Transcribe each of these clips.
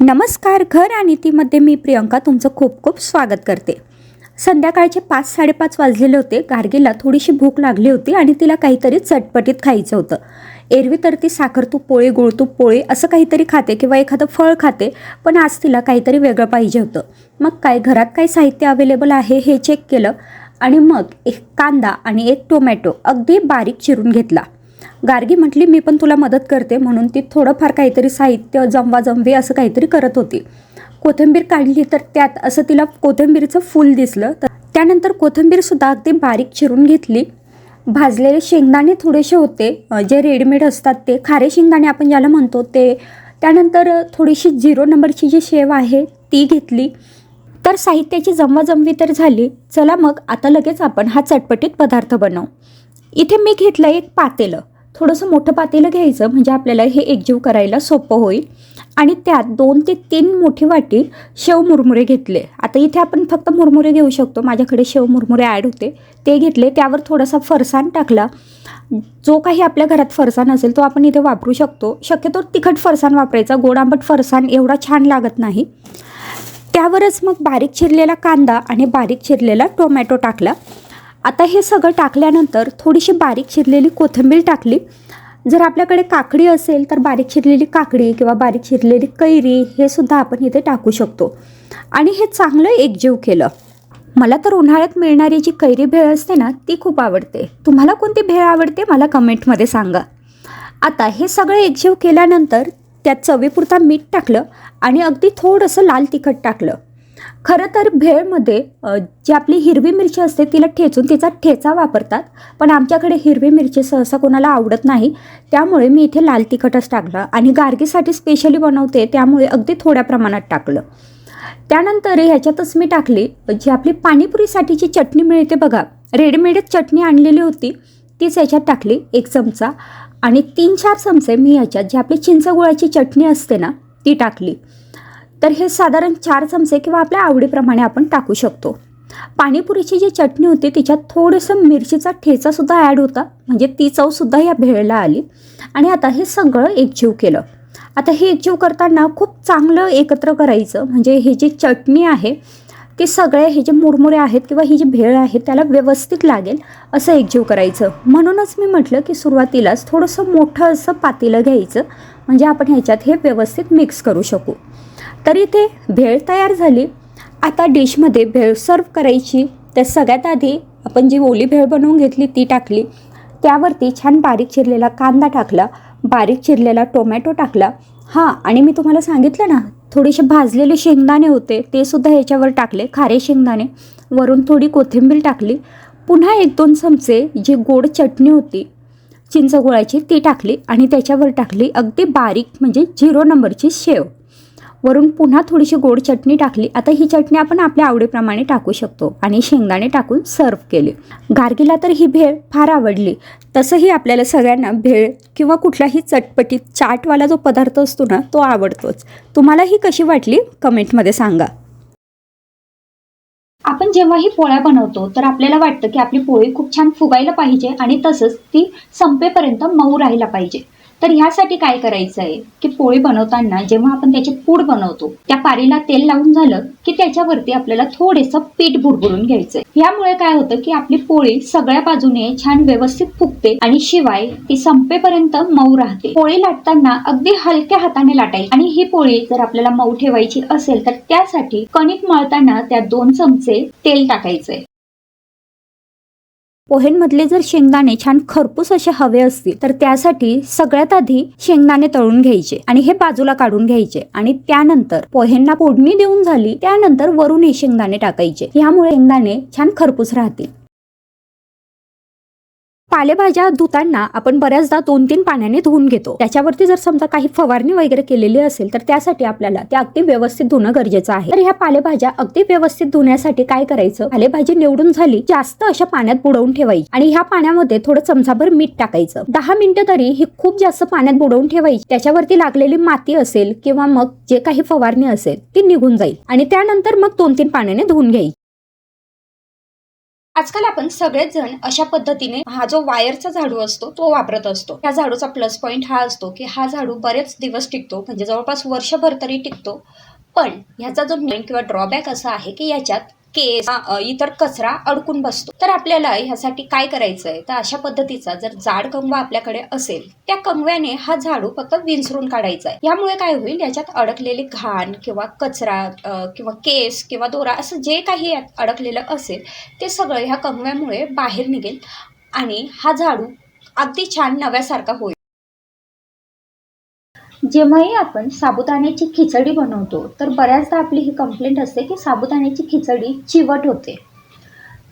नमस्कार घर आणि नीतीमध्ये मी प्रियंका तुमचं खूप खूप स्वागत करते. संध्याकाळचे पाच साडेपाच वाजलेले होते. गार्गीला थोडीशी भूक लागली होती आणि तिला काहीतरी चटपटीत खायचं होतं. एरवी तर ती साखरतूप पोळी गुळतूप पोळी असं काहीतरी खाते किंवा एखादं फळ खाते पण आज तिला काहीतरी वेगळं पाहिजे होतं. मग काय घरात काय साहित्य अवेलेबल आहे हे चेक केलं आणि मग एक कांदा आणि एक टोमॅटो अगदी बारीक चिरून घेतला. गार्गी म्हटली मी पण तुला मदत करते म्हणून ती थोडंफार काहीतरी साहित्य जमवा जमवे असं काहीतरी करत होती. कोथिंबीर काढली तर त्यात असं तिला कोथिंबीरचं फूल दिसलं तर त्यानंतर कोथिंबीरसुद्धा अगदी बारीक चिरून घेतली. भाजलेले शेंगदाणे थोडेसे होते जे रेडीमेड असतात ते खारे शेंगदाणे आपण ज्याला म्हणतो ते. त्यानंतर थोडीशी झिरो नंबरची जी शेव आहे ती घेतली. तर साहित्याची जमवाजमवी तर झाली. चला मग आता लगेच आपण हा चटपटीत पदार्थ बनवू. इथे मी घेतलं एक पातेलं. थोडंसं मोठं पातेलं घ्यायचं म्हणजे आपल्याला हे एकजीव करायला सोपं होईल. आणि त्यात दोन ते तीन मोठी वाटी शेव मुरमुरे घेतले. आता इथे आपण फक्त मुरमुरे घेऊ शकतो. माझ्याकडे शेव मुरमुरे ॲड होते. ते घेतले. त्यावर थोडासा फरसाण टाकला. जो काही आपल्या घरात फरसाण असेल तो आपण इथे वापरू शकतो. शक्यतो तिखट फरसाण वापरायचा. गोड आंबट फरसाण एवढा छान लागत नाही. त्यावरच मग बारीक चिरलेला कांदा आणि बारीक चिरलेला टोमॅटो टाकला. आता हे सगळं टाकल्यानंतर थोडीशी बारीक चिरलेली कोथिंबीर टाकली. जर आपल्याकडे काकडी असेल तर बारीक चिरलेली काकडी किंवा बारीक चिरलेली कैरी हे सुद्धा आपण इथे टाकू शकतो. आणि हे चांगलं एकजीव केलं. मला तर उन्हाळ्यात मिळणारी जी कैरी भेळ असते ना ती खूप आवडते. तुम्हाला कोणती भेळ आवडते मला कमेंटमध्ये सांगा. आता हे सगळं एकजीव केल्यानंतर त्यात चवीपुरता मीठ टाकलं आणि अगदी थोडंसं लाल तिखट टाकलं. खरं तर भेळमध्ये जी आपली हिरवी मिरची असते तिला ठेचून तिचा ठेचा वापरतात पण आमच्याकडे हिरवी मिरची सहसा कोणाला आवडत नाही. त्यामुळे मी इथे लाल तिखटच टाकलं आणि गार्गीसाठी स्पेशली बनवते त्यामुळे अगदी थोड्या प्रमाणात टाकलं. त्यानंतर ह्याच्यातच मी टाकली जी आपली पाणीपुरीसाठीची चटणी मिळते बघा रेडीमेडच चटणी आणलेली होती तीच ह्याच्यात टाकली एक चमचा. आणि तीन चार चमचे मी याच्यात जी आपली चिंचगुळाची चटणी असते ना ती टाकली. तर हे साधारण चार चमचे किंवा आपल्या आवडीप्रमाणे आपण टाकू शकतो. पाणीपुरीची जी चटणी होती तिच्यात थोडंसं मिरचीचा ठेचासुद्धा ॲड होता. म्हणजे ती चवसुद्धा या भेळला आली. आणि आता हे सगळं एकजीव केलं. आता हे एकजीव करताना खूप चांगलं एकत्र करायचं. म्हणजे हे जी चटणी आहे ते सगळे हे जे मुरमुरे आहेत किंवा ही जी भेळ आहे त्याला व्यवस्थित लागेल असं एकजीव करायचं. म्हणूनच मी म्हटलं की सुरुवातीलाच थोडंसं मोठं असं पातेलं घ्यायचं. म्हणजे आपण ह्याच्यात हे व्यवस्थित मिक्स करू शकू. तर इथे भेळ तयार झाली. आता डिशमध्ये भेळ सर्व करायची. तर सगळ्यात आधी आपण जी ओली भेळ बनवून घेतली ती टाकली. त्यावरती छान बारीक चिरलेला कांदा टाकला. बारीक चिरलेला टोमॅटो टाकला. हां आणि मी तुम्हाला सांगितलं ना थोडेसे भाजलेले शेंगदाणे होते ते सुद्धा ह्याच्यावर टाकले खारे शेंगदाणे. वरून थोडी कोथिंबीर टाकली. पुन्हा एक दोन चमचे जी गोड चटणी होती चिंचगुळाची ती टाकली आणि त्याच्यावर टाकली अगदी बारीक म्हणजे झिरो नंबरची शेव. वरून पुन्हा थोडीशी गोड चटणी टाकली. आता ही चटणी आपण आपल्या आवडीप्रमाणे टाकू शकतो आणि शेंगदाणे टाकून सर्व केले. गार्गीला तर ही भेळ फार आवडली. तसंही आपल्याला सगळ्यांना भेळ किंवा कुठलाही चटपटीत चाटवाला जो पदार्थ असतो ना तो आवडतोच. तुम्हाला ही कशी वाटली? कमेंटमध्ये सांगा. आपण जेव्हाही पोळ्या बनवतो तर आपल्याला वाटतं की आपली पोळी खूप छान फुगायला पाहिजे आणि तसंच ती संपेपर्यंत मऊ राहायला पाहिजे. तर ह्यासाठी काय करायचं आहे? की पोळी बनवताना जेव्हा आपण त्याची पूड बनवतो त्या पारीला तेल लावून झालं की त्याच्यावरती आपल्याला थोडेसं पीठ बुडबुडून घ्यायचंय. यामुळे काय होतं की आपली पोळी सगळ्या बाजूने छान व्यवस्थित फुगते आणि शिवाय ती संपेपर्यंत मऊ राहते. पोळी लाटताना अगदी हलक्या हाताने लाटायची आणि ही पोळी जर आपल्याला मऊ ठेवायची असेल तर त्यासाठी कणिक मळताना त्यात दोन चमचे तेल टाकायचंय. पोहेंमधले जर शेंगदाणे छान खरपूस असे हवे असतील तर त्यासाठी सगळ्यात आधी शेंगदाणे तळून घ्यायचे आणि हे बाजूला काढून घ्यायचे. आणि त्यानंतर पोहेंना फोडणी देऊन झाली त्यानंतर वरून हे शेंगदाणे टाकायचे. यामुळे शेंगदाणे छान खरपूस राहतील. पालेभाज्या धुताना आपण बऱ्याचदा दोन तीन पाण्याने धुवून घेतो. त्याच्यावरती जर समजा काही फवारणी वगैरे केलेली असेल तर त्यासाठी आपल्याला त्या अगदी व्यवस्थित धुणं गरजेचं आहे. तर ह्या पालेभाज्या अगदी व्यवस्थित धुण्यासाठी काय करायचं? पालेभाजी निवडून झाली जास्त अशा पाण्यात बुडवून ठेवायची आणि ह्या पाण्यामध्ये थोडं चमचाभर मीठ टाकायचं. दहा मिनिटं तरी ही खूप जास्त पाण्यात बुडवून ठेवायची. त्याच्यावरती लागलेली माती असेल किंवा मग जे काही फवारणी असेल ती निघून जाईल आणि त्यानंतर मग दोन तीन पाण्याने धुवून घ्यायची. आजकाल आपण सगळेच जण अशा पद्धतीने हा जो वायरचा झाडू असतो तो वापरत असतो. या झाडूचा प्लस पॉईंट हा असतो की हा झाडू बरेच दिवस टिकतो म्हणजे जवळपास वर्षभर तरी टिकतो. पण ह्याचा जो मेन किंवा ड्रॉबॅक असा आहे की याच्यात केस इतर कचरा अडकून बसतो. तर आपल्याला ह्यासाठी काय करायचं आहे तर अशा पद्धतीचा जर जाड कंगवा आपल्याकडे असेल त्या कंगव्याने हा झाडू फक्त विंचरून काढायचा आहे. यामुळे काय होईल? याच्यात अडकलेले घाण किंवा कचरा किंवा केस किंवा दोरा असं जे काही यात अडकलेलं असेल ते सगळं ह्या कंगव्यामुळे बाहेर निघेल आणि हा झाडू अगदी छान नव्यासारखा होईल. जेव्हाही आपण साबुदाण्याची खिचडी बनवतो तर बऱ्याचदा आपली ही कंप्लेंट असते की साबुदाण्याची खिचडी चिवट होते.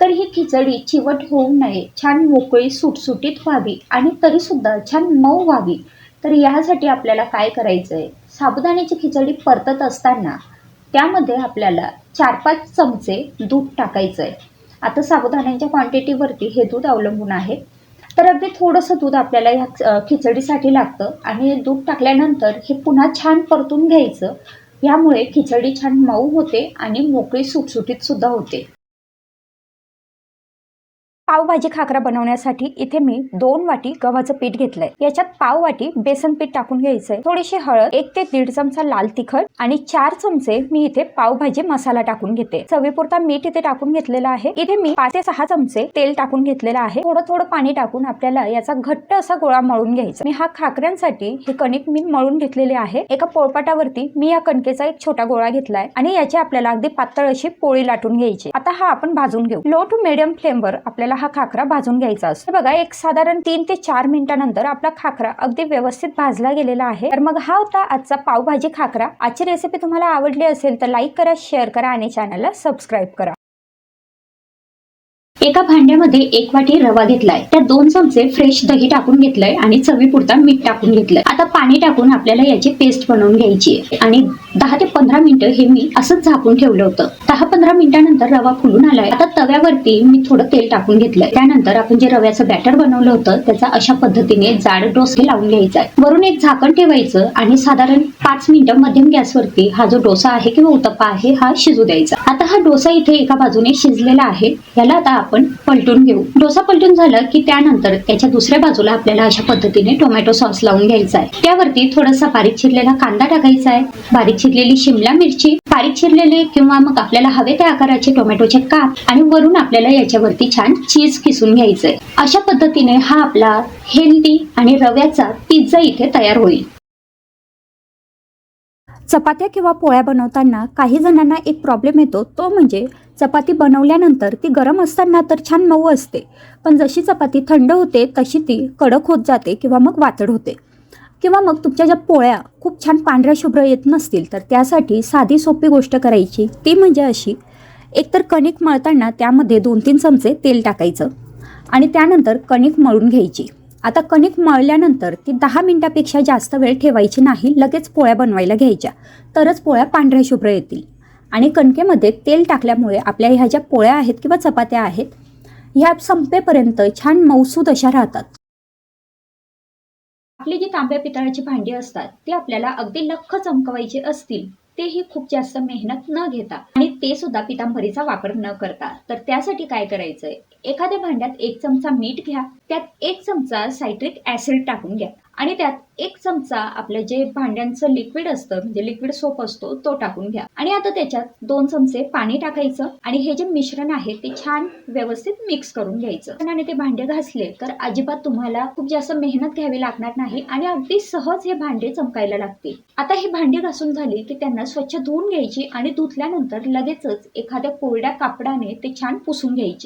तर ही खिचडी चिवट होऊ नये छान मोकळी सुटसुटीत व्हावी आणि तरीसुद्धा छान मऊ व्हावी. तर यासाठी आपल्याला काय करायचं आहे साबुदाण्याची खिचडी परतत असताना त्यामध्ये आपल्याला चार पाच चमचे दूध टाकायचं आहे आता साबुदाण्याच्या क्वांटिटीवरती हे दूध अवलंबून आहे. तर अगदी थोडंसं दूध आपल्याला ह्या खिचडीसाठी लागतं. आणि दूध टाकल्यानंतर हे पुन्हा छान परतून घ्यायचं. यामुळे खिचडी छान मऊ होते आणि मोकळी सुटसुटीत सुद्धा होते. पावभाजी खाकरा बनवण्यासाठी इथे मी दोन वाटी गव्हाचं पीठ घेतलंय. याच्यात पाव वाटी बेसन पीठ टाकून घ्यायचंय. थोडीशी हळद एक ते दीड चमचा लाल तिखट आणि चार चमचे मी इथे पावभाजी मसाला टाकून घेते. चवीपुरता मीठ इथे टाकून घेतलेला आहे. इथे मी पाच ते सहा चमचे तेल टाकून घेतलेलं आहे. थोडं थोडं पाणी टाकून आपल्याला याचा घट्ट असा गोळा मळून घ्यायचा. मी हा खाकऱ्यांसाठी हे कणिक मी मळून घेतलेले आहे. एका पोळपाटावरती मी या कणकेचा एक छोटा गोळा घेतलाय आणि याची आपल्याला अगदी पातळ अशी पोळी लाटून घ्यायची. आता हा आपण भाजून घेऊ. लो टू मिडियम फ्लेमवर आपल्याला हा खाकरा भाजून घ्यायचा असतो. बघा एक साधारण तीन ते चार मिनिटानंतर आपला खाकरा अगदी व्यवस्थित भाजला गेलेला आहे. तर मग हा होता आजचा पावभाजी खाकरा आजची रेसिपी तुम्हाला आवडली असेल तर लाईक करा शेअर करा आणि चॅनलला सबस्क्राईब करा. एका भांड्यामध्ये एक वाटी रवा घेतलाय. त्यात दोन चमचे फ्रेश दही टाकून घेतलंय आणि चवीपुरता मीठ टाकून घेतलंय. आता पाणी टाकून आपल्याला याची पेस्ट बनवून घ्यायची आणि दहा ते पंधरा मिनिटं हे मी असंच झाकून ठेवलं होतं. दहा पंधरा मिनिटानंतर रवा फुलून आलाय. आता तव्यावरती मी थोडं तेल टाकून घेतलंय. त्यानंतर आपण जे रव्याचं बॅटर बनवलं होतं त्याचा अशा पद्धतीने जाड डोसे लावून घ्यायचा आहे. वरून एक झाकण ठेवायचं आणि साधारण पाच मिनिटं मध्यम गॅसवरती हा जो डोसा आहे किंवा उतप्पा आहे हा शिजू द्यायचा. आता हा डोसा इथे एका बाजूने शिजलेला आहे. याला आता आपण पलटून घेऊ. डोसा पलटून झाला की त्यानंतर त्याच्या दुसऱ्या बाजूला आपल्याला अशा पद्धतीने टोमॅटो सॉस लावून घ्यायचा आहे. त्यावरती थोडासा बारीक चिरलेला कांदा टाकायचा आहे. बारीक चिरलेली शिमला मिरची बारीक चिरलेले किंवा मग आपल्याला हवे त्या आकाराचे टोमॅटोचे काप आणि वरून आपल्याला याच्यावरती छान चीज किसून घ्यायचंय. अशा पद्धतीने हा आपला हेल्दी आणि रव्याचा पिझ्झा इथे तयार होईल. चपात्या किंवा पोळ्या बनवताना काही जणांना एक प्रॉब्लेम येतो. तो म्हणजे चपाती बनवल्यानंतर ती गरम असताना तर छान मऊ असते. पण जशी चपाती थंड होते तशी ती कडक होत जाते किंवा मग वातड होते. किंवा मग तुमच्या ज्या पोळ्या खूप छान पांढऱ्या शुभ्र येत नसतील तर त्यासाठी साधी सोपी गोष्ट करायची. ती म्हणजे अशी एकतर कणिक मळताना त्यामध्ये दोन तीन चमचे तेल टाकायचं आणि त्यानंतर कणिक मळून घ्यायची. आता कणिक मळल्यानंतर ती दहा मिनिटापेक्षा जास्त वेळ ठेवायची नाही लगेच पोळ्या बनवायला घ्यायच्या. तरच पोळ्या पांढऱ्या शुभ्र येतील. आणि कणकेमध्ये तेल टाकल्यामुळे आपल्या ह्या ज्या पोळ्या आहेत किंवा चपात्या आहेत ह्या संपेपर्यंत छान मौसूद अशा राहतात. आपली जी तांब्या पितळाची भांडी असतात ती आपल्याला अगदी लख चमकवायची असतील तेही खूप जास्त मेहनत न घेता आणि ते सुद्धा पितांबरीचा वापर न करता. तर त्यासाठी काय करायचंय? एखाद्या भांड्यात एक चमचा मीठ घ्या त्यात एक चमचा सायट्रिक ऍसिड टाकून घ्या. आणि त्यात एक चमचा आपलं जे भांड्यांचं लिक्विड असतं म्हणजे लिक्विड सोप असतो तो टाकून घ्या. आणि आता त्याच्यात दोन चमचे पाणी टाकायचं आणि हे जे मिश्रण आहे ते छान व्यवस्थित मिक्स करून घ्यायचं. आणि ते भांडे घासले तर अजिबात तुम्हाला खूप जास्त मेहनत घ्यावी लागणार नाही आणि अगदी सहज हे भांडे चमकायला लागतील. आता हे भांडी घासून झाली की त्यांना स्वच्छ धुवून घ्यायची आणि धुतल्यानंतर लगेचच एखाद्या कोरड्या कापडाने ते छान पुसून घ्यायचे.